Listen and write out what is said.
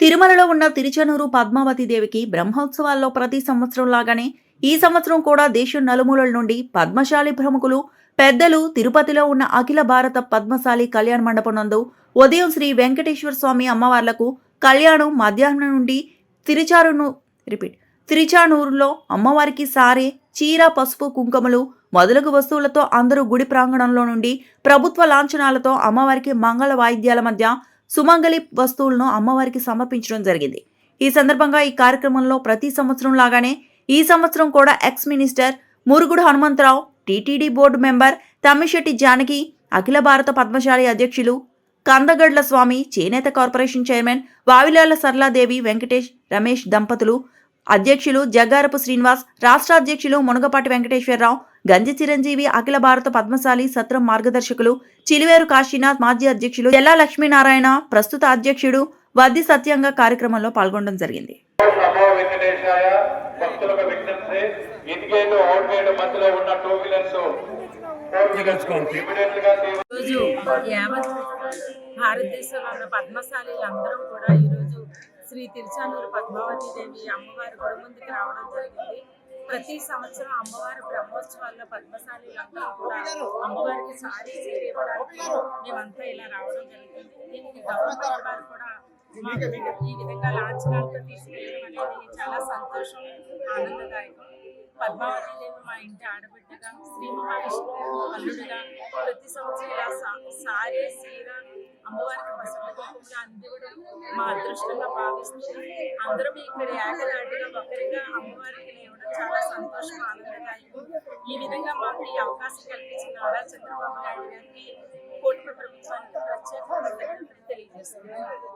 తిరుమలలో ఉన్న తిరుచనూరు పద్మావతి దేవికి బ్రహ్మోత్సవాల్లో ప్రతి సంవత్సరం లాగానే ఈ సంవత్సరం కూడా దేశం నలుమూలల నుండి పద్మశాలి ప్రముఖులు పెద్దలు తిరుపతిలో ఉన్న అఖిల భారత పద్మశాలి కళ్యాణ మండపం నందు ఉదయం శ్రీ వెంకటేశ్వర స్వామి అమ్మవార్లకు కళ్యాణం మధ్యాహ్నం నుండి తిరుచారును రిపీట్ తిరుచానూరులో అమ్మవారికి సారే చీర పసుపు కుంకుమలు మొదలగు వస్తువులతో అందరూ గుడి ప్రాంగణంలో నుండి ప్రభుత్వ లాంఛనాలతో అమ్మవారికి మంగళ వాయిద్యాల మధ్య సుమంగళి వస్తువులను అమ్మవారికి సమర్పించడం జరిగింది. ఈ సందర్భంగా ఈ కార్యక్రమంలో ప్రతి సంవత్సరం లాగానే ఈ సంవత్సరం కూడా ex minister Murugudu Hanumantharao TTD board member Tammisetti Janaki Akhila Bharata Padmashali అధ్యక్షులు కందగడ్ల స్వామి చేనేత కార్పొరేషన్ చైర్మన్ వావిలాల సరళాదేవి వెంకటేష్ రమేష్ దంపతులు అధ్యక్షులు జగ్గారపు శ్రీనివాస్ రాష్ట్ర అధ్యక్షులు మునగపాటి వెంకటేశ్వరరావు గంజి చిరంజీవి అఖిల భారత పద్మశాలి సత్రం మార్గదర్శకులు చిలివేరు కాశీనాథ్ మాజీ అధ్యక్షులు ఎల్లా లక్ష్మీనారాయణ ప్రస్తుత అధ్యక్షుడు వద్ది సత్యంగా కార్యక్రమంలో పాల్గొనడం జరిగింది. భారతదేశంలో ఉన్న పద్మశాలీలు అందరూ కూడా ఈరోజు శ్రీ తిరుచానూరు పద్మావతి దేవి అమ్మవారి గుడి ముందుకు రావడం జరిగింది. ప్రతి సంవత్సరం అమ్మవారి బ్రహ్మోత్సవాల్లో పద్మశాలీలు కూడా అమ్మవారికి సారీ చీర ఇవ్వడానికి మేమంతా ఇలా రావడం జరుగుతుంది. దీనికి గవర్నమెంట్ వారు కూడా ఈ విధంగా లాంఛనాలతో తీసుకెళ్ళడం అనేది చాలా సంతోషం ఆనందదాయకం. పద్మావతి దేవి మా ఇంటి ఆడబిడ్డగా శ్రీ మహావిష్ణువు అల్లుడిగా ప్రతి సంవత్సరం ఇలా సారీ సీర అమ్మవారికి పసుపు అదృష్టంగా భావిస్తూ అందరం ఇక్కడ ఏకనాటిగా ఒకరిగా అమ్మవారికి లేవడం చాలా సంతోషం ఆనందదాయకం ఈ విధంగా మాకు ఈ అవకాశం కల్పించిన నారా చంద్రబాబు నాయుడు గారికి కూటమి ప్రభుత్వానికి ప్రత్యేక కృతజ్ఞతలు